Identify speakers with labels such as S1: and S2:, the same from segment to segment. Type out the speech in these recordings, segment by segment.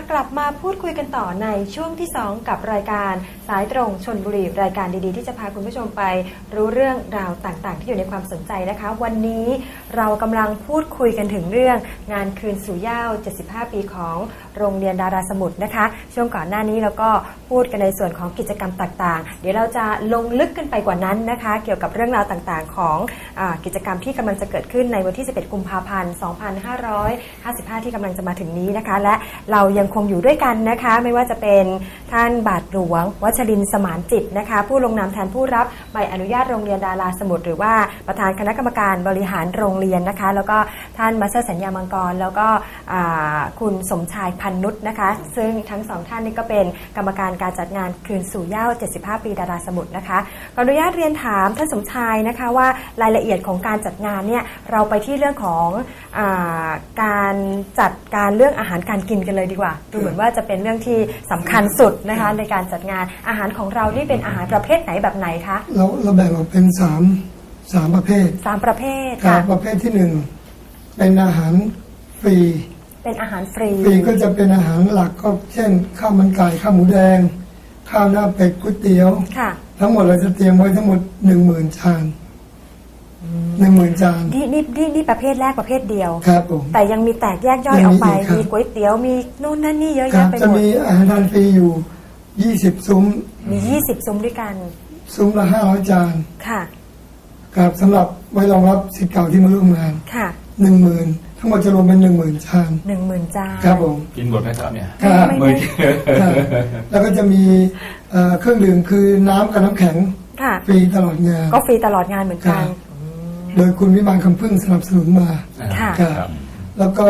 S1: กลับมาพูดคุยกันต่อในช่วงที่ 2 กับรายการสายตรงชนบุรีรายการดีๆ ที่จะพาคุณผู้ชมไป รู้เรื่องราวต่างๆ ที่อยู่ในความสนใจนะคะ วันนี้เรากำลังพูดคุยกันถึงเรื่อง งานคืนสู่ย้า75 ปีของโรงเรียนดาราสมุทรนะคะ ช่วงก่อนหน้านี้เราก็พูดกันในส่วนของกิจกรรมต่างๆ เดี๋ยวเราจะลงลึกกันไปกว่านั้นนะคะ เกี่ยวกับเรื่องราวต่างๆ ของอกิจกรรมที่กำลังจะเกิดขึ้นในวันที่ 11 กุมภาพันธ์ 2555 ที่กำลังจะมาถึงนี้นะคะ และเรายังคงอยู่ด้วยกันนะคะ ไม่ว่าจะเป็นท่านบาทหลวง วัชรินสมานจิตนะคะ ผู้ลงนามแทนผู้รับใบอนุญาตโรงเรียนดาราสมุทรหรือว่าประธานคณะกรรมการบริหารโรงเรียนนะคะ แล้วก็ท่านมาสเตอร์สัญญามังกร แล้วก็คุณสมชายพันนุษนะคะ ซึ่งทั้งสองท่านนี่ก็เป็นกรรมการการจัดงานคืนสู่เหย้า 75 ปีดาราสมุทรนะคะขออนุญาตเรียนถามท่านสมชายนะคะว่ารายละเอียดของการจัดงานเนี่ยเราไปที่เรื่องของอการจัดการเรื่องอาหารการกินกันเลยดีกว่าดูเหมือนว่าจะเป็นเรื่องที่สำคัญสุดนะคะในการจัดงานอาหารของเรานี่เป็นอาหารประเภทไหนแบบไหนคะ
S2: เราเราแบ่งออกเป็นสามสามประเภท
S1: สามประเภท
S2: ครั
S1: ค่ะ
S2: บประเภทที่หนึ่งเป็นอาหารฟรี
S1: เป็นอาหารฟรี
S2: ฟรีก็จะเป็นอาหารหลักก็เช่น ข้าวมันไก่ข้าวหมูแดง ข้าวหน้าเป็ดก๋วยเตี๋ยว
S1: ค่ะ
S2: ทั้งหมดเราจะเตรียมไว้ทั้งหมดหนึ่งหมื่นจานหนึ่งหมื่นจาน
S1: นี่นี่นี่นี่ประเภทแรกประเภทเดียว
S2: ครับผม
S1: แต่ยังมีแตกแยกย่อย
S2: ยั
S1: องอก
S2: มี
S1: ไป
S2: อีกครับ
S1: มีก๋วยเตี๋ยวมีนู่นนั่นนี่เยอะ
S2: ครั
S1: แยะ
S2: บ
S1: ไป
S2: จะ
S1: หมด
S2: มีอาหารทานฟรีอยู่ยี่สิบซุ้ม
S1: มี20ซุ้มด้วยกัน
S2: ซุ้มละห้าร้อยจาน
S1: ค่ะ
S2: ครับสำหรับไว้รองรับสิทธิ์เก่าที่มาร่วมงาน
S1: ค่ะ
S2: หนึ่งหมื่นทั้งหมดจะรวมเป็นหนึ่งหมื่นจาน
S1: หนึ่งหมื่นจาน
S2: ครับผม
S3: กินหมดไหมครับเนี่ย
S2: ครับ
S1: ไม่
S3: มือ
S2: ครับแล้วก็จะมีเอ่อเครื่องดื่มคือน้ำกับน้ำแข็ง
S1: ค่ะ
S2: ฟรีตลอดงาน
S1: ก็ฟรีตลอดงานเหมือนกัน
S2: ครับโดยคุณวิมานคำพึ่งสนับสนุนมา
S1: ค่ะ
S2: ครับแล้วก็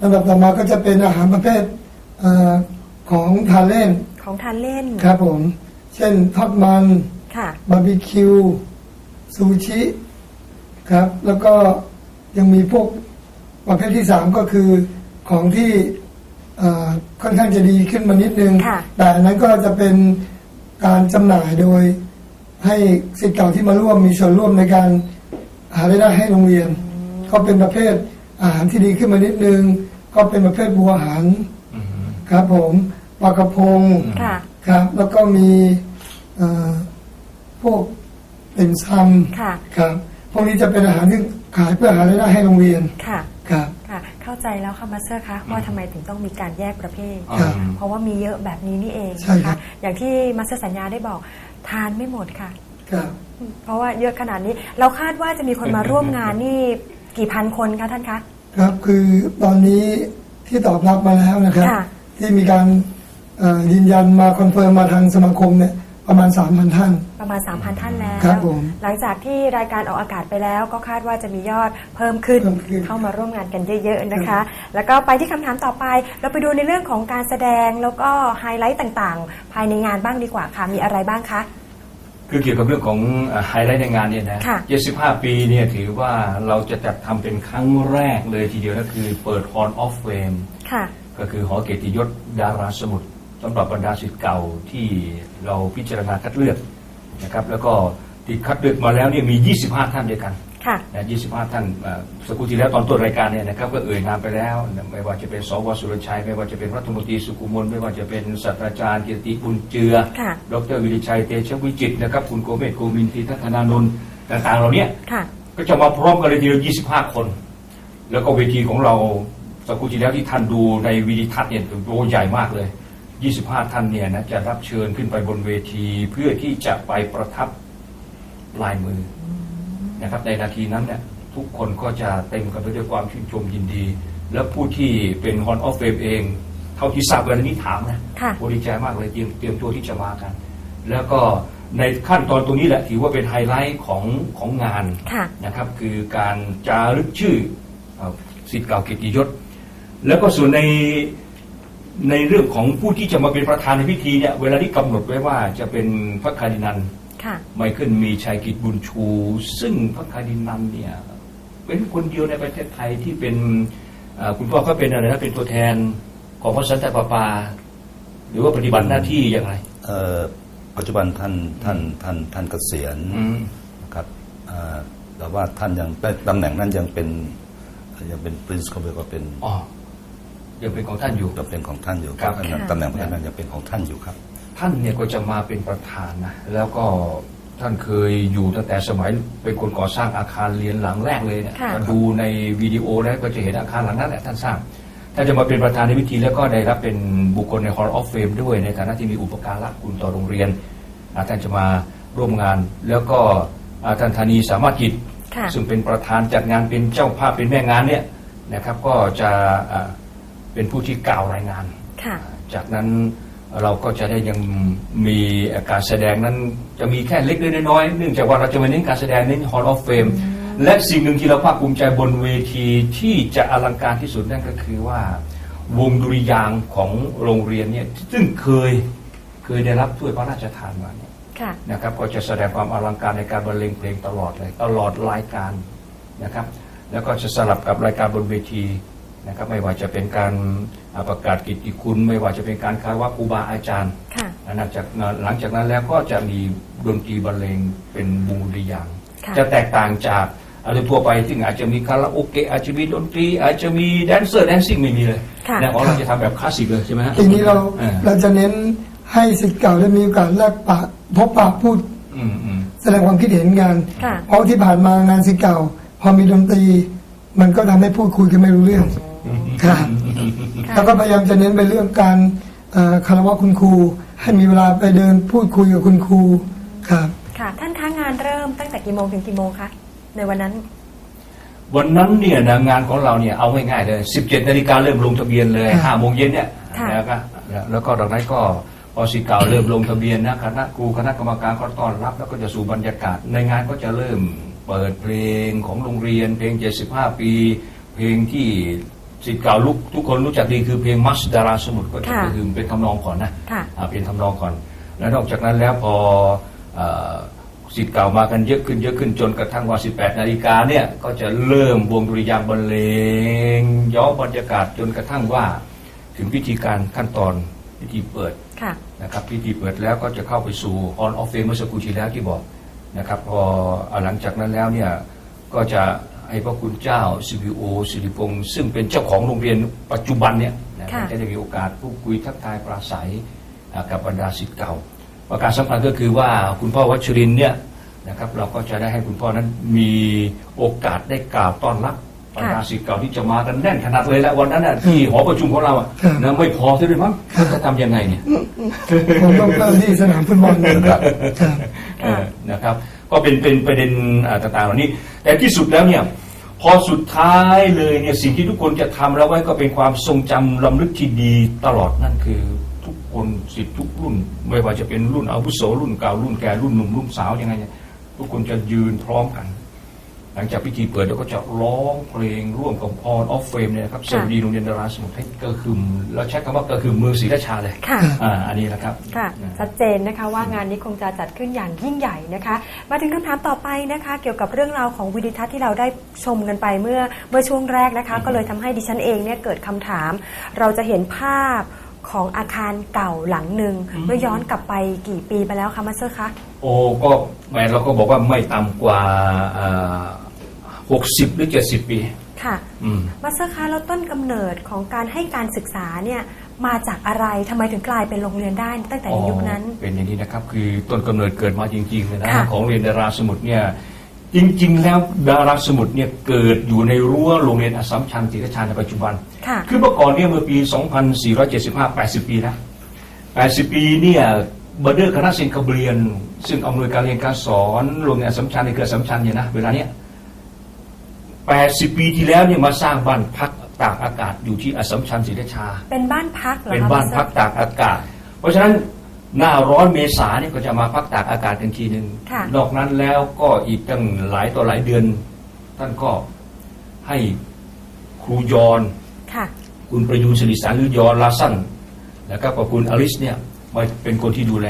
S2: ลำดับต่อมาก็จะเป็นอาหารประเภทเอ่อของทานเล่น
S1: ของทานเล่น
S2: ครับผม เช่นทอดมัน
S1: ค่ะ
S2: บาร์บีคิวซูชิครับ แล้วก็ยังมีพวกประเภทที่สามก็คือของที่เอ่อค่อนข้างจะดีขึ้นมานิดนึง
S1: ค่ะ
S2: แต่อันนั้นก็จะเป็นการจำหน่ายโดยให้สิทธิ์เก่าที่มาร่วมมีส่วนร่วมในการหารายได้ให้โรงเรียน ก็เป็นประเภทอาหารที่ดีขึ้นมานิดนึง ก็เป็นประเภทบัวอาหาร
S3: อืม
S2: ครับผมปลากระพง
S1: ค่ะ
S2: ครับ แล้วก็มีเอ่อ พวกติ่มซ
S1: ค่ะำ
S2: ครับพวกนี้จะเป็นอาหารที่ขายเพื่อหารายได้ให้โรงเรียน
S1: ค่ะ
S2: ครับ
S1: ค่ะ เข้าใจแล้วค่ะมาสเตอร์คะว่าทำไมถึงต้องมีการแยกประเภท
S2: ครับ
S1: เพราะว่ามีเยอะแบบนี้นี่เอง
S2: ใช่
S1: นะ
S2: ครั
S1: คะ
S2: บ
S1: อย่างที่มาสเตอร์สัญญาได้บอกทานไม่หมดค่ะ
S2: ครับ
S1: เพราะว่าเยอะขนาดนี้ เราคาดว่าจะมีคนมาร่วมงานนี่กี่พันคนคะท่านคะ
S2: ครับคือตอนนี้ที่ตอบรับมาแล้วนะครับ
S1: ค่ะ
S2: ที่มีการเอ่อยืนยันมาคอนเฟิร์มมาทางสมาคมเนี่ย ประมาณ 3,000 ท่าน
S1: ประมาณ 3,000 ท่านแล้ว
S2: ครับผม
S1: หลังจากที่รายการออกอากาศไปแล้ว ก็คาดว่าจะมียอดเพิ่มขึ้น
S2: เพิ่มขึ้น
S1: เข้ามาร่วมงานกันเยอะ ๆ นะคะแล้วก็ไปที่คำถามต่อไป เราไปดูในเรื่องของการแสดงแล้วก็ไฮไลท์ต่างๆ ภายในงานบ้างดีกว่าค่ะ มีอะไรบ้างคะ
S3: คือเกี่ยวกับเรื่องของไฮไลท์ในงานเนี่ยนะ
S1: ค่ะ
S3: 75 ปีเนี่ยถือว่าเราจะจัดทำเป็นครั้งแรกเลยทีเดียวก็คือเปิด Hall of Fame
S1: ค่ะ
S3: ก็คือหอเกียรติยศดาราสมุทร สำหรับบรรดาศิษย์เก่าที่เราพิจารณาคัดเลือกนะครับ แล้วก็ที่คัดเลือกมาแล้วเนี่ยมี 25 ท่านด้วยกัน
S1: ค่ะ
S3: นะ25 ท่านเอ่อสักครู่ที่แล้วตอนต้นรายการเนี่ยนะครับ ก็เอ่ยนามไปแล้วนะไม่ว่าจะเป็นสวสุรชัย ไม่ว่าจะเป็นรัฐมนตรีสุขุมลไม่ว่าจะเป็นศาสตราจารย์เกียรติบุญเจือ
S1: ค่ะ
S3: ดรวิริชัยเตชะวิจิตรนะครับ คุณโกเมศโกมินทรีทัศนานนท์ต่างๆเหล่าเนี้ย
S1: ค่ะ
S3: ก็จะมาพร้อมกันเลยทีเดียว25 คน แล้วก็เวทีของเราสักครู่ที่แล้วที่ท่านดูในวิดีทัศน์เนี่ยโตใหญ่มากเลย 25 ท่านเนี่ยนะจะรับเชิญขึ้นไปบนเวทีเพื่อที่จะไปประทับลายมือนะครับในนาทีนั้นเนี่ยทุกคนก็จะเต็มกันไปด้วยความชื่นชมยินดี แล้วผู้ที่เป็นฮอนออฟเฟมเอง เท่าที่ทราบวันนี้ถามนะ
S1: ค่ะ
S3: โอ้ดีใจมากเลยเตรียมเตรียมตัวที่จะมากัน แล้วก็ในขั้นตอนตรงนี้แหละถือว่าเป็นไฮไลท์ของของงาน
S1: ค่ะ
S3: นะครับ คือการจารึกชื่อเอ่อสิทธิ์เก่าเกียรติยศ แล้วก็ส่วนใน ในเรื่องของผู้ที่จะมาเป็นประธานในพิธีเนี่ยเวลาที่กำหนดไว้ว่าจะเป็นพระคาร์ดินัน
S1: ค่ะ
S3: ไมเคิลมีชัยกิจบุญชู ซึ่งพระคาร์ดินันเนี่ยเป็นคนเดียวในประเทศไทยที่เป็นเอ่อคุณพ่อก็เป็นอะไรนะเป็นตัวแทนของพระสันตะปาปา หรือว่าปฏิบัติหน้าที่อย่างไร
S4: เอ่อปัจจุบันท่านท่านท่านท่านเกษียณ
S3: อืม
S4: นะครับเอ่อแต่ว่าท่านยังได้ตำแหน่งนั้นยังเป็นยังเป็นปรินซ์เขาเรียกว่าเป็น
S3: อ๋อ ยังเป็นของท่านอยู่
S4: จะเป็นของท่านอยู่
S3: ครับ
S4: ตำแหน่งตำแหน่งประธานยังเป็นของท่านอยู่ครับ
S3: ท่านเนี่ยก็จะมาเป็นประธานนะแล้วก็ท่านเคยอยู่ตั้งแต่สมัยเป็นคนก่อสร้างอาคารเรียนหลังแรกเลยเนี่ย
S1: ค่ะ
S3: มาดูในวิดีโอแล้วก็จะเห็นอาคารหลังนั้นแหละท่านสร้างท่านจะมาเป็นประธานในพิธีแล้วก็ได้รับเป็นบุคคลใน Hall of Fame ด้วยในฐานะที่มีอุปการะคุณต่อโรงเรียนอ่าท่านจะมาร่วมงาน แล้วก็อ่าท่านธานีสามารถกิจ
S1: ค่ะ
S3: ซึ่งเป็นประธานจัดงานเป็นเจ้าภาพเป็นแม่งานเนี่ยนะครับก็จะอ่า เป็นผู้ที่กล่าวรายงาน
S1: ค่ะ
S3: จากนั้นเราก็จะได้ยังมีการแสดงนั้นจะมีแค่เล็กๆน้อยๆเนื่องจากว่าเราจะมาเน้นการแสดงเน้น Hall of Fame และสิ่งหนึ่งที่เราภาคภูมิใจบนเวทีที่จะอลังการที่สุดนั่นก็คือว่าวงดุริยางค์ของโรงเรียนเนี่ยซึ่งเคยเคยได้รับถ้วยพระราชทานมาเนี่ย
S1: ค่ะ
S3: นะครับก็จะแสดงความอลังการในการบรรเลงเพลงตลอดเลยตลอดรายการนะครับ แล้วก็จะสลับกับรายการบนเวที นะครับไม่ว่าจะเป็นการอ่าประกาศกิตติคุณ ไม่ว่าจะเป็นการคารวะครูบาอาจารย์
S1: ค่ะ
S3: หลังจากนั้นหลังจากนั้นแล้วก็จะมีดนตรีบรรเลงเป็นวงดุริยางค์
S1: ค่ะ
S3: จะแตกต่างจากอะไรทั่วไปที่อาจจะมีคาราโอเกะอาจจะมีดนตรี อาจจะมีแดนเซอร์แดนซิ่งไม่มีเลย
S1: ค่ะ
S3: นะของเราจะทำแบบคลาสสิกเลยใช่ไหมฮะ
S2: ทีนี้เรา
S3: ออ
S2: เราจะเน้นให้สิทธิ์เก่าได้มีโอกาสแลกปะพบปะพูด
S3: อืมอืม
S2: แสดงความคิดเห็นกัน
S1: ค่ะ
S2: เพราะที่ผ่านมางานสิทธิ์เก่า พอมีดนตรี มันก็ทำให้พูดคุยกันไม่รู้เรื่องครับ
S1: ค่ะ
S2: แล้วก็พยายามจะเน้นไปเรื่องการเอ่อคารวะคุณครู ให้มีเวลาไปเดินพูดคุยกับคุณครูครับ
S1: ค่ะท่านคะงานเริ่มตั้งแต่กี่โมงถึงกี่โมงคะในวันนั้น
S3: วันนั้นเนี่ยนะงานของเราเนี่ยเอาง่ายๆเลย17นาฬิกาเริ่มลงทะเบียนเลย
S2: ค่ะ
S3: 5โมงเย็นเนี่ย
S1: ค่ะ
S3: แล้วก็แล้วก็ดังนั้นก็พอสิทธิ์เก่าเริ่มลงทะเบียนนะคณะครูคณะกรรมการก็ต้อนรับ แล้วก็จะสู่บรรยากาศ ในงานก็จะเริ่มเปิดเพลงของโรงเรียน เพลง 75 ปี เพลงที่ สิทธิ์เก่าลุกทุกคนรู้จักดีคือเพลงมัสดาราสมุทรก็จะ
S1: ค่ะ
S3: คือเป็นทำนองก่อนนะ
S1: ค่ะ
S3: อ่าเป็นทำนองก่อน แล้วนอกจากนั้นแล้วพอเอ่อสิทธิ์เก่ามากันเยอะขึ้นเยอะขึ้นจนกระทั่งว่า 18 นาฬิกาเนี่ยก็จะเริ่มวงดุริยางค์บรรเลงย้อบรรยากาศจนกระทั่งว่า ถึงพิธีการขั้นตอนพิธีเปิด
S1: ค่ะ
S3: นะครับพิธีเปิดแล้วก็จะเข้าไปสู่ on of fame เมื่อสักครู่ที่แล้วที่บอกนะครับพอหลังจากนั้นแล้วเนี่ยก็จะ ให้พระคุณเจ้าสิริโอสิริพงศ์ซึ่งเป็นเจ้าของโรงเรียนปัจจุบันเนี่ยนะ
S1: ค่ะ
S3: จะได้มีโอกาสพูดคุยทักทายปราศัยอ่ากับบรรดาศิษย์เก่า ประการสำคัญก็คือว่าคุณพ่อวัชรินทร์เนี่ยนะครับเราก็จะได้ให้คุณพ่อนั้นมีโอกาสได้กล่าวต้อนรับบรรดาศิษย์เก่าที่จะมากันแน่นขนาดเลยแล้ววันนั้นน่ะที่หอประชุมของเราอะ
S2: ครับ
S3: นะไม่พอซะด้วยมั้งจะทำยังไงเนี่ย
S2: ผมต้องเริ่มที่สนามฟุตบอลนะครับครับ
S3: เออนะครับก็เป็นเป็นประเด็นอ่าต่างๆเหล่านี้ แต่ที่สุดแล้วเนี่ย พอสุดท้ายเลยเนี่ยสิ่งที่ทุกคนจะทำแล้วไว้ก็เป็นความทรงจำลำลึกที่ดีตลอดนั่นคือ ทุกคนสิทธิ์ทุกรุ่น ไม่ว่าจะเป็นรุ่นอาวุโสรุ่นเก่ารุ่นแก่รุ่นหนุ่มรุ่นสาวยังไงเนี่ยทุกคนจะยืนพร้อมกัน ลังจากพิธีเปิดแล้วก็จะร้องเพลงร่วมกับ On of Fame เนี่ยนะครับสวัสดีโรงเรียนดาราสมุทรให้กระหึ่มเราใช้คำว่ากระหึ่มเมืองศรีราชาเลย
S1: ค่ะ
S3: อ่าอันนี้แหละครับ
S1: ค่ะ
S3: นะ
S1: ชัดเจนนะคะว่างานนี้คงจะจัดขึ้นอย่างยิ่งใหญ่นะคะ มาถึงคำถามต่อไปนะคะ เกี่ยวกับเรื่องราวของวิดีทัศน์ที่เราได้ชมกันไปเมื่อเมื่อช่วงแรกนะคะ ก็เลยทำให้ดิฉันเองเนี่ยเกิดคำถาม เราจะเห็นภาพของอาคารเก่าหลังหนึ่งเมื่อย้อนกลับไปกี่ปีไปแล้วคะมาสเตอร์คะ
S3: โอ้ก็แหมเราก็บอกว่าไม่ต่ำกว่า หกสิบหรือเจ็ดสิบปี
S1: ค่ะ
S3: อืม
S1: มาสเตอร์คะแล้วต้นกำเนิดของการให้การศึกษาเนี่ยมาจากอะไรทำไมถึงกลายเป็นโรงเรียนได้ตั้งแต่ในยุคนั้น
S3: อ๋อเป็นอย่างนี้นะครับ คือต้นกำเนิดเกิดมาจริงๆเลยนะ
S1: ค่ะ
S3: ของโรงเรียนดาราสมุทรเนี่ยจริง ๆ แล้วดาราสมุทรเนี่ยเกิดอยู่ในรั้วโรงเรียนอัสสัมชัญศรีราชาในปัจจุบัน
S1: ค่ะ
S3: คือเมื่อก่อนเนี่ยเมื่อปี 2475 80 ปีนะ80 ปีเนี่ยเบอร์เดอร์คณะเซนคาเบรียน ซึ่งอำนวยการเรียนการสอนโรงเรียนอัสสัมชัญในเครืออัสสัมชัญเนี่ยนะเวลาเนี้ย 80 ปีที่แล้วเนี่ยมาสร้างบ้านพักตากอากาศอยู่ที่อัสสัมชัญศรีราชา
S1: เป็นบ้านพักเหรอคะ
S3: เป็นบ้าน
S1: มสตอร์
S3: พักตากอากาศ เพราะฉะนั้นหน้าร้อนเมษาเนี่ยก็จะมาพักตากอากาศกันทีหนึ่ง
S1: ค่ะ
S3: นอกนั้นแล้วก็อีกตั้งหลายต่อหลายเดือน ท่านก็ให้ครูยอน
S1: ค่ะ
S3: คุณประยูนสิริสารหรือยอนลาสันแล้วก็กับคุณอลิสเนี่ยมาเป็นคนที่ดูแล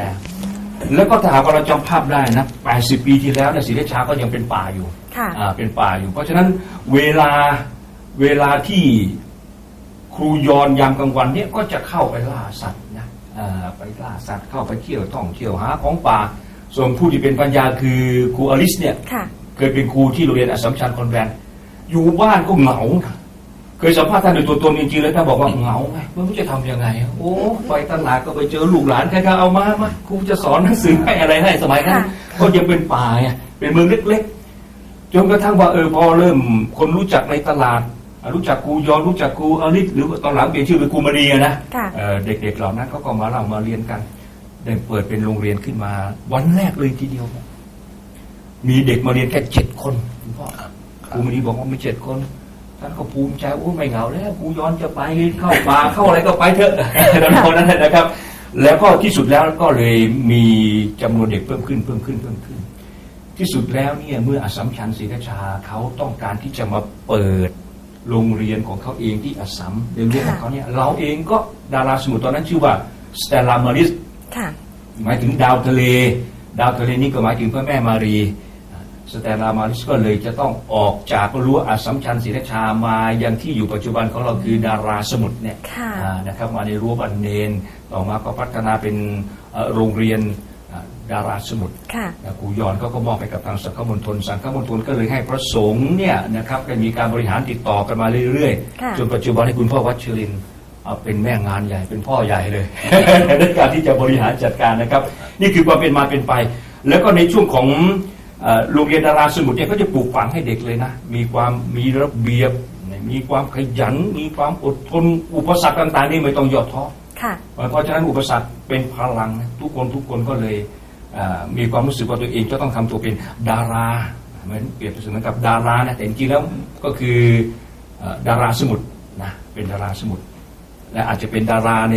S3: แล้วก็ถ้าหากว่าเราจำภาพได้นะ 80 ปีที่แล้วเนี่ยศรีราชาก็ยังเป็นป่าอยู่
S1: ค่ะ
S3: อ่าเป็นป่าอยู่ เพราะฉะนั้นเวลาเวลาที่ครูยอนยามกลางวันเนี่ยก็จะเข้าไปล่าสัตว์นะอ่าไปล่าสัตว์เข้าไปเที่ยวท่องเที่ยวหาของป่า ส่วนผู้ที่เป็นปัญญาคือครูอลิสเนี่ย
S1: ค่ะ
S3: เคยเป็นครูที่โรงเรียนอัสสัมชัญคอนแวนต์อยู่บ้านก็เหงานะ เคยสัมภาษณ์ท่านโดยตัวตนจริงๆแล้วท่านบอกว่าเหงาไงไม่รู้จะทำยังไง โอ้ไปตลาดก็ไปเจอลูกหลานใครก็เอามามาครูจะสอนหนังสือให้อะไรให้สมัยนั้น
S1: ค่ะ
S3: ก็ยังเป็นป่าไงเป็นเมืองเล็กๆจนกระทั่งว่าเออพอเริ่มคนรู้จักในตลาดอะรู้จักครูยอนรู้จักครูอลิศหรือว่าตอนหลังเปลี่ยนชื่อเป็นครูมารีอะนะ
S1: ค่ะ
S3: เอ่อเด็กๆเหล่านั้นเขาก็มาเล่ามาเรียนกันได้เปิดเป็นโรงเรียนขึ้นมา วันแรกเลยทีเดียว มีเด็กมาเรียนแค่เจ็ดคนคุณพ่อครูมารีบอกว่ามีเจ็ดคน ท่านก็ภูมิใจโอ้ไม่เหงาแล้วครูย้อนจะไปเข้าป่าเข้าอะไรก็ไปเถอะตอนนั้นนะครับ แล้วก็ที่สุดแล้วก็เลยมีจำนวนเด็กเพิ่มขึ้นเพิ่มขึ้นเพิ่มขึ้น ที่สุดแล้วเนี่ยเมื่ออัสสัมชัญศรีราชาเขาต้องการที่จะมาเปิดโรงเรียนของเขาเองที่อัสสัมในเรื่องของเขาเนี่ยเราเองก็ดาราสมุทรตอนนั้นชื่อว่าสเตลลามาริส
S1: ค่ะ
S3: หมายถึงดาวทะเล ดาวทะเลนี่ก็หมายถึงพระแม่มารี สเตลลามาริสก็เลยจะต้องออกจากรั้วอัสสัมชัญศรีราชามายังที่อยู่ปัจจุบันของเราคือดาราสมุทรเนี่ย
S1: ค่ะ
S3: อ่านะครับมาในรั้วบันเนนต่อมาก็พัฒนาเป็นเอ่อโรงเรียนอ่าดาราสมุทร
S1: ค่ะ
S3: นะครูยอนเขาก็มอบให้กับทางสังฆมณฑลสังฆมณฑลก็เลยให้พระสงฆ์เนี่ยนะครับได้มีการบริหารติดต่อกันมาเรื่อย
S1: ค่ะ
S3: ๆจนปัจจุบันให้คุณพ่อวัชรินทร์เอาเป็นแม่งานใหญ่เป็นพ่อใหญ่เลยในการที่จะบริหารจัดการนะครับ นี่คือความเป็นมาเป็นไป แล้วก็ในช่วงของเอ่อ โรงเรียนดาราสมุทรเนี่ยก็จะปลูกฝังให้เด็กเลยนะ มีความมีระเบียบ มีความขยัน มีความอดทน อุปสรรคต่างๆนี่ไม่ต้องย่อท้อ
S1: ค่ะ
S3: เพราะฉะนั้นอุปสรรคเป็นพลังนะทุกคนทุกคนก็เลยเอ่อมีความรู้สึกว่าตัวเองจะต้องทำตัวเป็นดาราเหมือนเปรียบเสมือนกับดารานะแต่จริงๆแล้วก็คือเอ่อดาราสมุทรนะเป็นดาราสมุทร และอาจจะเป็นดาราใน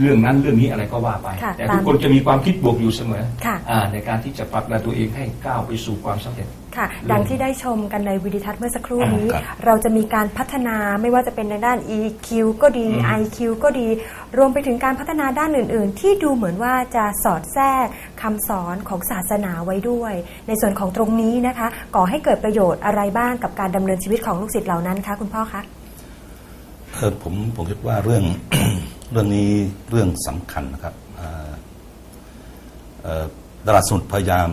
S3: เรื่องนั้นเรื่องนี้อะไรก็ว่าไป
S1: ค่ะ
S3: แต่
S1: ตาม
S3: ทุกคนจะมีความคิดบวกอยู่เสมอ
S1: ค่ะ
S3: อ่าในการที่จะผลักดันตัวเองให้ก้าวไปสู่ความสำเร็จ
S1: ค่ะ ดังที่ได้ชมกันในวิดีทัศน์เมื่อสักครู่นี้
S4: ครับ
S1: เราจะมีการพัฒนาไม่ว่าจะเป็นในด้าน EQ ก็ดี
S3: อืม
S1: IQ ก็ดี รวมไปถึงการพัฒนาด้านอื่น ๆ ที่ดูเหมือนว่าจะสอดแทรกคำสอนของศาสนาไว้ด้วย ในส่วนของตรงนี้นะคะก่อให้เกิดประโยชน์อะไรบ้างกับการดำเนินชีวิตของลูกศิษย์เหล่านั้นคะคุณพ่อคะ
S4: เออ ผมผมคิดว่าเรื่องเรื่องนี้เรื่องสำคัญนะครับอ่าเอ่อดาราสมุทรพยายาม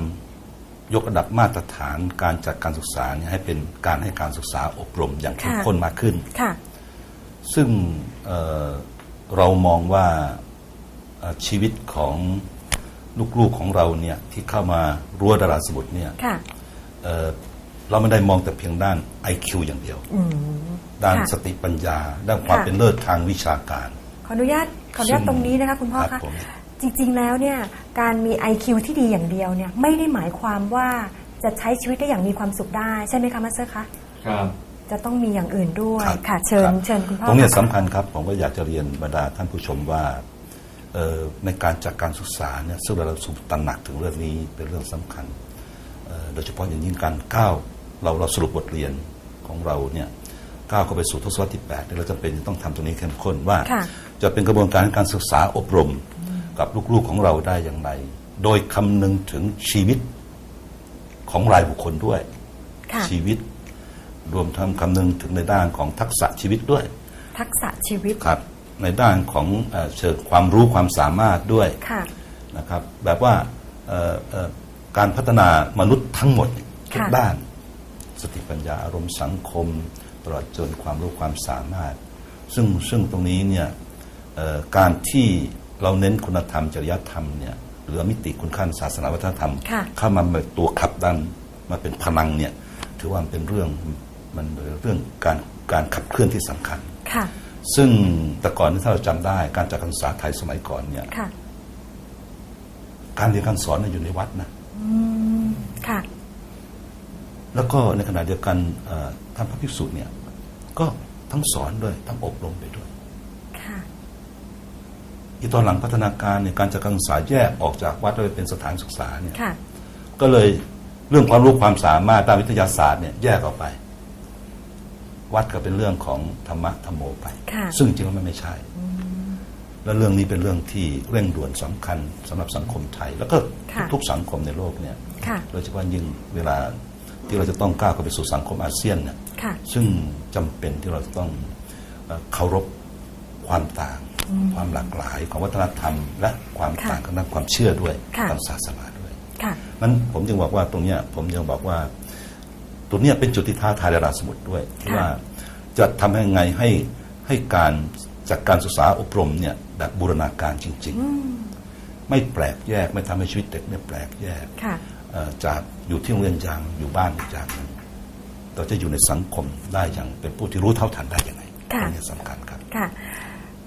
S4: ยกระดับมาตรฐานการจัดการศึกษาเนี่ยให้เป็นการให้การศึกษาอบรมอย่างเข้ม
S1: ค่ะ
S4: ข้นมากขึ้น
S1: ค่ะ
S4: ซึ่งเอ่อเรามองว่าเอ่อชีวิตของลูกๆของเราเนี่ยที่เข้ามารั้วดาราสมุทรเนี่ย
S1: ค่ะ
S4: เอ่อเราไม่ได้มองแต่เพียงด้าน IQ อย่างเดียว
S1: อืม
S4: ด้าน
S1: ค่ะ
S4: สติปัญญา ด้านความ
S1: ค่ะ
S4: เป็นเลิศทางวิชาการ
S1: ขออนุญาตขออนุญาต
S4: ซึ่ง
S1: ตรงนี้นะคะคุณพ่อ
S4: ครั
S1: คะ
S4: บผม
S1: จริงๆแล้วเนี่ยการมี IQ ที่ดีอย่างเดียวเนี่ยไม่ได้หมายความว่าจะใช้ชีวิตได้อย่างมีความสุขได้ใช่ไหมคะมาสเตอร์คะ
S3: ครับ
S1: จะต้องมีอย่างอื่นด้วย
S4: ครับ
S1: ค่ะเชิญ
S4: ครับ
S1: เชิญคุณพ่อ
S4: ตรงเนี้ย
S1: ค่ะ
S4: สำคัญครับผมก็อยากจะเรียนบรรดาท่านผู้ชมว่าเอ่อในการจัดการศึกษาเนี่ยซึ่งเราสูตระหนักถึงเรื่องนี้เป็นเรื่องสำคัญเอ่อโดยเฉพาะอย่างยิ่งการก้าวเราเราสรุปบทเรียนของเราเนี่ย ก้าวเข้าไปสู่ทศวรรษที่8เนี่ยเราจำเป็นต้องทำตรงนี้เข้มข้นว่า
S1: ค่ะ
S4: จะเป็นกระบวนการการศึกษาอบรมกับลูกๆของเราได้อย่างไร โดยคำนึงถึงชีวิตของรายบุคคลด้วย
S1: ค่ะ
S4: ชีวิต รวมทั้งคำนึงถึงในด้านของทักษะชีวิตด้วย
S1: ทักษะชีวิต
S4: ครับ ในด้านของเอ่อเชิงความรู้ความสามารถด้วย
S1: ค่ะ
S4: นะครับ แบบว่าเอ่อเอ่อการพัฒนามนุษย์ทั้งหมดทุก
S1: ค่ะ
S4: ด้าน สติปัญญาอารมณ์สังคม ตลอดจนความรู้ความสามารถ ซึ่งซึ่งตรงนี้เนี่ยเอ่อการที่เราเน้นคุณธรรมจริยธรรมเนี่ยหรือมิติคุณค่าทางศาสนาวัฒนธรรม
S1: ค่ะ
S4: เข้ามาเป็นตัวขับดันมาเป็นพลังเนี่ยถือว่ามันเป็นเรื่องมันเป็นเรื่องการการขับเคลื่อนที่สำคัญ
S1: ค่ะ
S4: ซึ่งแต่ก่อนที่ถ้าเราจำได้การจัดการศึกษาไทยสมัยก่อนเนี่ย
S1: ค่ะ
S4: การเรียนการสอนเนี่ยอยู่ในวัดนะ
S1: อืมค่ะ
S4: แล้วก็ในขณะเดียวกันเอ่อท่านพระภิกษุเนี่ย ก็ทั้งสอนด้วย ทั้งอบรมไปด้วย
S1: ค่ะ
S4: อีตอนหลังพัฒนาการเนี่ยการจัดการศึกษาแยกออกจากวัดไปเป็นสถานศึกษาเนี่ย
S1: ค่ะ
S4: ก็เลยเรื่องความรู้ความสามารถด้านวิทยาศาสตร์เนี่ยแยกออกไป วัดก็เป็นเรื่องของธรรมะธรรมโมไป
S1: ค่ะ
S4: ซึ่งจริงๆแล้วมันไม่ใช่ และเรื่องนี้เป็นเรื่องที่เร่งด่วนสำคัญสำหรับสังคมไทย แล้วก็
S1: ค่ะ
S4: ทุกๆสังคมในโลกเนี่ย
S1: ค่ะ
S4: โดยเฉพาะยิ่งเวลา ที่เราจะต้องก้าวเข้าไปสู่สังคมอาเซียนเนี่ย
S1: ค่ะ
S4: ซึ่งจำเป็นที่เราจะต้องเอ่อเคารพความต่าง ความหลากหลายของวัฒนธรรม และความ
S1: ค่ะ
S4: ต่างของด้านความเชื่อด้วย
S1: ค่ะ
S4: ทางศาสนาด้วย
S1: ค่ะ
S4: นั้นผมจึงบอกว่าตรงเนี้ยผมยังบอกว่าตัวเนี้ยเป็นจุดที่ท้าทายดาราสมุทรด้วยที่
S1: ค่ะ
S4: ว่าจะทำให้ไงให้ให้การจากการศึกษาอบรมเนี่ยแบบบูรณาการจริง ๆ ไม่แปลกแยกไม่ทำให้ชีวิตเด็กเนี่ยแปลกแยก
S1: ค่ะ
S4: เอ่อ จากอยู่ที่โรงเรียนอย่างอยู่บ้านอีกอย่างหนึ่งเราจะอยู่ในสังคมได้อย่างเป็นผู้ที่รู้เท่าทันได้ยังไง
S1: ค่ะ
S4: อันนี้สำคัญครับ
S1: ค่ะ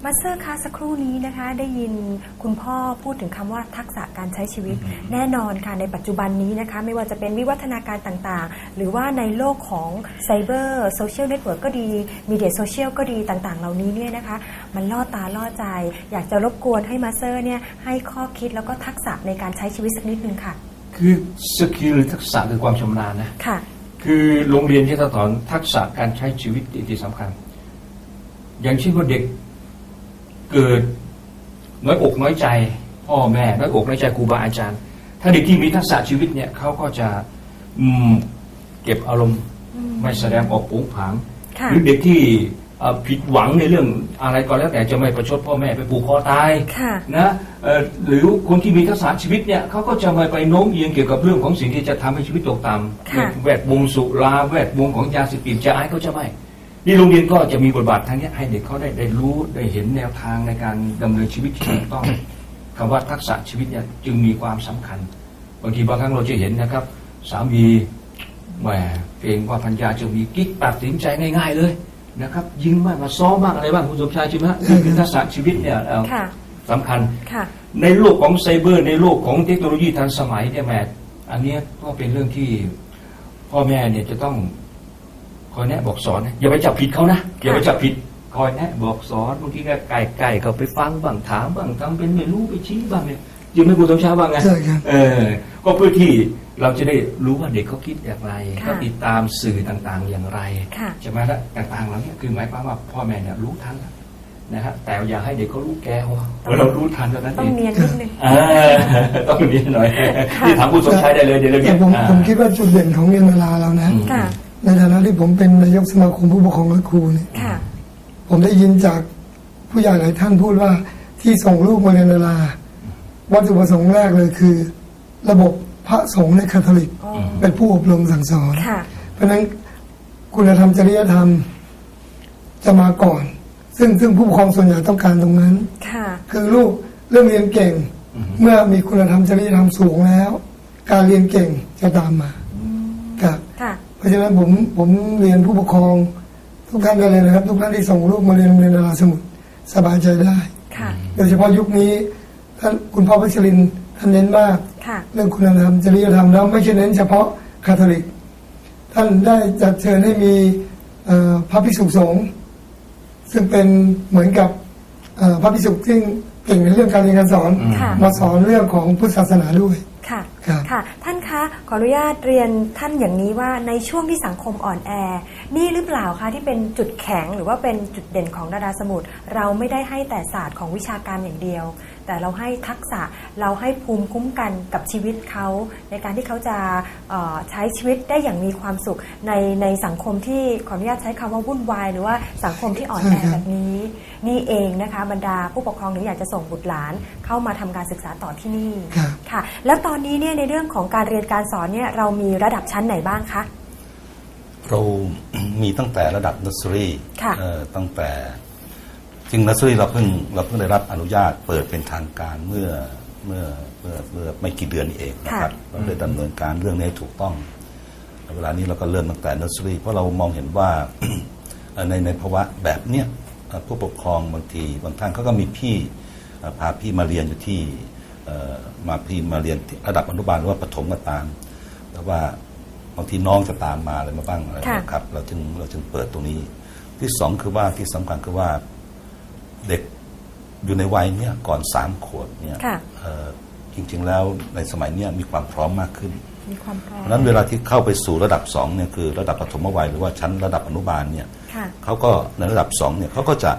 S1: มาสเตอร์คะสักครู่นี้นะคะ ได้ยินคุณพ่อพูดถึงคำว่าทักษะการใช้ชีวิต แน่นอนค่ะในปัจจุบันนี้นะคะ ไม่ว่าจะเป็นวิวัฒนาการต่างๆ หรือว่าในโลกของไซเบอร์โซเชียลเน็ตเวิร์กก็ดีมีเดียโซเชียลก็ดีต่างๆ เหล่านี้เนี่ยนะคะ มันล่อตาล่อใจ อยากจะรบกวนให้มาสเตอร์เนี่ยให้ข้อคิดแล้วก็ทักษะในการใช้ชีวิตสักนิดนึงค่ะ
S3: คือสกิลหรือทักษะคือความชำนาญนะ
S1: ค่ะ
S3: คือโรงเรียนที่จะสอนทักษะการใช้ชีวิตที่สำคัญ อย่างเช่นว่าเด็กเกิดน้อยอกน้อยใจพ่อแม่น้อยอกน้อยใจครูบาอาจารย์ ถ้าเด็กที่มีทักษะชีวิตเนี่ยเขาก็จะอืมเก็บอารมณ์ไม่แสดงออกโผงผาง
S1: ค่ะ
S3: หรือเด็กที่เอ่อ ผิดหวังในเรื่องอะไรก็แล้วแต่จะไม่ประชดพ่อแม่ไปผูกคอตาย
S1: ค่ะ
S3: นะเอ่อหรือคนที่มีทักษะชีวิตเนี่ยเขาก็จะไม่ไปโน้มเอียงเกี่ยวกับเรื่องของสิ่งที่จะทำให้ชีวิตตกต่ำ
S1: ค่ะ
S3: แวดวงสุราแวดวงของยาเสพติดจะอายเขาจะไม่นี่โรงเรียนก็จะมีบทบาททางเนี้ยให้เด็กเขาได้ได้รู้ได้เห็นแนวทางในการดำเนินชีวิตที่ถูกต้องคำว่าทักษะชีวิตเนี่ยจึงมีความสำคัญบางทีบางครั้งเราจะเห็นนะครับ สามีแหมเกรงว่าพัญญาจะมีกิ๊กตัดสินใจง่าย ๆ เลย นะครับ ยิงบ้างมาซ้อมบ้างอะไรบ้างคุณสมชายใช่ไหมฮะนี่คือทักษะชีวิตเนี่ยเอ่อ
S1: ค่ะ
S3: สำคัญ
S1: ค่ะ
S3: ในโลกของไซเบอร์ ในโลกของเทคโนโลยีทันสมัยเนี่ยแม่อันเนี้ยก็เป็นเรื่องที่พ่อแม่เนี่ยจะต้องคอยแนะบอกสอนนะอย่าไปจับผิดเขานะอย่าไปจับผิดคอยแนะบอกสอนบางทีก็ไก่ไก่ก็ไปฟังบ้างถามบ้างทำเป็นไม่รู้ไปชี้บ้างเนี่ย ยังไม่ครูสมชายว่าไง
S2: ใช่ครับ
S3: เออ ก็เพื่อที่เราจะได้รู้ว่าเด็กเขาคิดอย่างไร
S1: ค่ะ
S3: เขาติดตามสื่อต่างๆอย่างไร
S1: ค่ะ
S3: ใช่ไหมละต่างๆเหล่านี้คือหมายความว่าพ่อแม่เนี่ยรู้ทันแล้วนะฮะแต่อย่าให้เด็กเขารู้แก้วเพราะเรารู้ทันเท่านั้น
S1: ต้
S3: เอ
S1: อง
S3: ง
S1: เนียนนิดนึง
S3: อ่าต้องเรียนหน่อยที่ถามผู้สมชายได้เลยเดี๋ยวเรา
S2: แต่
S3: เรียน
S2: ผม
S3: อ่า
S2: ผมคิดว่าจุดเด่นของเรียนเวลาเรานะ
S3: อืม
S1: ค่ะ
S2: ในฐานะที่ผมเป็นนายกสมาคมผู้ปกครองและครูเนี่ย
S1: ค่ะ
S2: ผมได้ยินจากผู้ใหญ่หลายท่านพูดว่าที่ส่งลูกมาเรียนเวลา วัตถุประสงค์แรกเลยคือ ระบบพระสงฆ์ในคาทอลิก
S1: อ๋อ
S2: เป็นผู้อบรมสั่งสอน
S1: ค่ะ
S2: เพราะฉะนั้นคุณธรรมจริยธรรมจะมาก่อน ซึ่งซึ่งผู้ปกครองส่วนใหญ่ต้องการตรงนั้น
S1: ค่ะ
S2: คือลูกเรื่องเรียนเก่ง เมื่อมีคุณธรรมจริยธรรมสูงแล้ว การเรียนเก่งจะตามมาครับ
S1: ค่ะ
S2: เพราะฉะนั้นผมผมเรียนผู้ปกครอง ทุกท่านได้เลยนะครับ ทุกท่านที่ส่งลูกมาเรียนโรงเรียนนาราสมุทรสบายใจได้
S1: ค่ะ
S2: โดยเฉพาะยุคนี้ ท่านคุณพ่อพัชรินทร์ท่านเน้นมาก
S1: ค่ะ
S2: เรื่องคุณธรรมจริยธรรมแล้วไม่ใช่เน้นเฉพาะคาทอลิก ท่านได้จัดเชิญให้มีเอ่อพระภิกษุสงฆ์ซึ่งเป็นเหมือนกับเอ่อพระภิกษุที่เก่งในเรื่องการเรียนการสอน
S1: ค่ะ
S2: มาสอนเรื่องของพุทธศาสนาด้วย
S1: ค่ะ
S2: ครับ
S1: ค่ะ ท่านคะขออนุญาตเรียนท่านอย่างนี้ว่าในช่วงที่สังคมอ่อนแอ นี่หรือเปล่าคะที่เป็นจุดแข็งหรือว่าเป็นจุดเด่นของดาราสมุทรเราไม่ได้ให้แต่ศาสตร์ของวิชาการอย่างเดียว แต่เราให้ทักษะเราให้ภูมิคุ้มกันกับชีวิตเขา ในการที่เขาจะเอ่อใช้ชีวิตได้อย่างมีความสุขในในสังคมที่ขออนุญาตใช้คำว่าวุ่นวาย หรือว่าสังคมที่อ่อนแอ
S2: ใช่ครับ
S1: แบบนี้ นี่เองนะคะบรรดาผู้ปกครองถึงอยากจะส่งบุตรหลาน เข้ามาทำการศึกษาต่อที่นี่
S2: ครับ
S1: ค่ะ แล้วตอนนี้เนี่ยในเรื่องของการเรียนการสอนเนี่ยเรามีระดับชั้นไหนบ้างคะ
S4: เรามีตั้งแต่ระดับนัสซ r รี่
S1: ค่ะ
S4: ตั้งแต่ จริงนัสซ r รี่เราเพิ่งเราเพิ่งได้รับอนุญาตเปิดเป็นทางการเมื่อเมื่อเมื่อเมื่อไม่กี่เดือนนี้เองนะครับเราได้ดำเนินการเรื่องนี้ให้ถูกต้อง เวลานี้เราก็เริ่มตั้งแต่นัสซ r รี่เพราะเรามองเห็นว่าเอ่อในในภาวะแบบเนี้ยเอ่อผู้ปกครองบางทีบางท่านเขาก็มีพี่เอ่อพาพี่มาเรียนอยู่ที่เอ่อมาพี่มาเรียนที่ระดับอนุบาลหรือว่าประถมก็ตาม แต่ว่าบางทีน้องจะตามมาอะไรมาบ้างอะไร
S1: ค่ะ
S4: นะครับ เราจึงเราจึงเปิดตรงนี้ ที่สองคือว่าที่สำคัญคือว่า เด็กอยู่ในวัยเนี้ยก่อนสามขวบเนี่ย
S1: ค่ะ
S4: เอ่อจริง ๆ แล้วในสมัยเนี้ยมีความพร้อมมากขึ้น
S1: มีความพร้อ
S4: เพ
S1: ม
S4: ราะฉะนั้นเวลาที่เข้าไปสู่ระดับสองเนี่ยคือระดับปฐมวัยหรือว่าชั้นระดับอนุบาลเนี่ย
S1: ค่ะ
S4: เขาก็ในระดับสองเนี่ยเขาก็จะ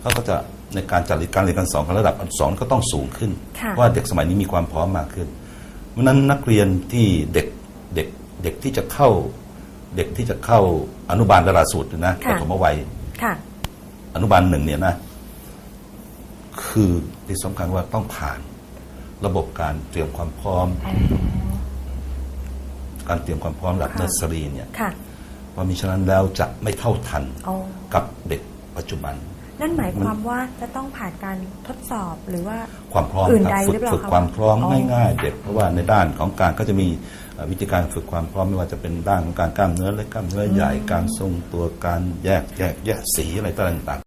S4: เขาก็จะในการจัดการเรียนการสอนของระดับสองก็ต้องสูงขึ้น
S1: ค่ะ
S4: เพราะว่าเด็กสมัยนี้มีความพร้อมมากขึ้น เพราะฉะนั้นนักเรียนที่เด็กเด็กเด็กที่จะเข้า เด็กที่จะเข้าอนุบาลดาราสูตรนะป
S1: ค่ะ
S4: ฐมวัย
S1: ค่ะ
S4: อนุบาลหนึ่งเนี่ยนะ คือที่สำคัญว่าต้องผ่านระบบการเตรียมความพร้อม การเตรียมความพร้อมระดับ
S1: ค่ะ
S4: เนอร์สรีเนี่ย
S1: ค่ะ
S4: เพราะมิฉะนั้นแล้วจะไม่เท่าทัน
S1: อ๋อ
S4: กับเด็กปัจจุบัน
S1: นั่นหมายความว่าจะต้องผ่านการทดสอบหรือว่า
S4: ความพร้อม
S1: อื่น
S4: ค
S1: ใด
S4: รับฝึ
S1: หรื
S4: ก
S1: อเปล่า
S4: ฝึก
S1: คะ
S4: ความพร้อม
S1: อ๋อ
S4: ง่ายๆ เด็กเพราะว่าในด้านของการก็จะมีเอ่อวิธีการฝึกความพร้อมไม่ว่าจะเป็นด้านของการกล้ามเนื้อเล็กกล้ามเนื้อใหญ่การทรงตัวการแยกแยกแยกสีอะไรต่างๆ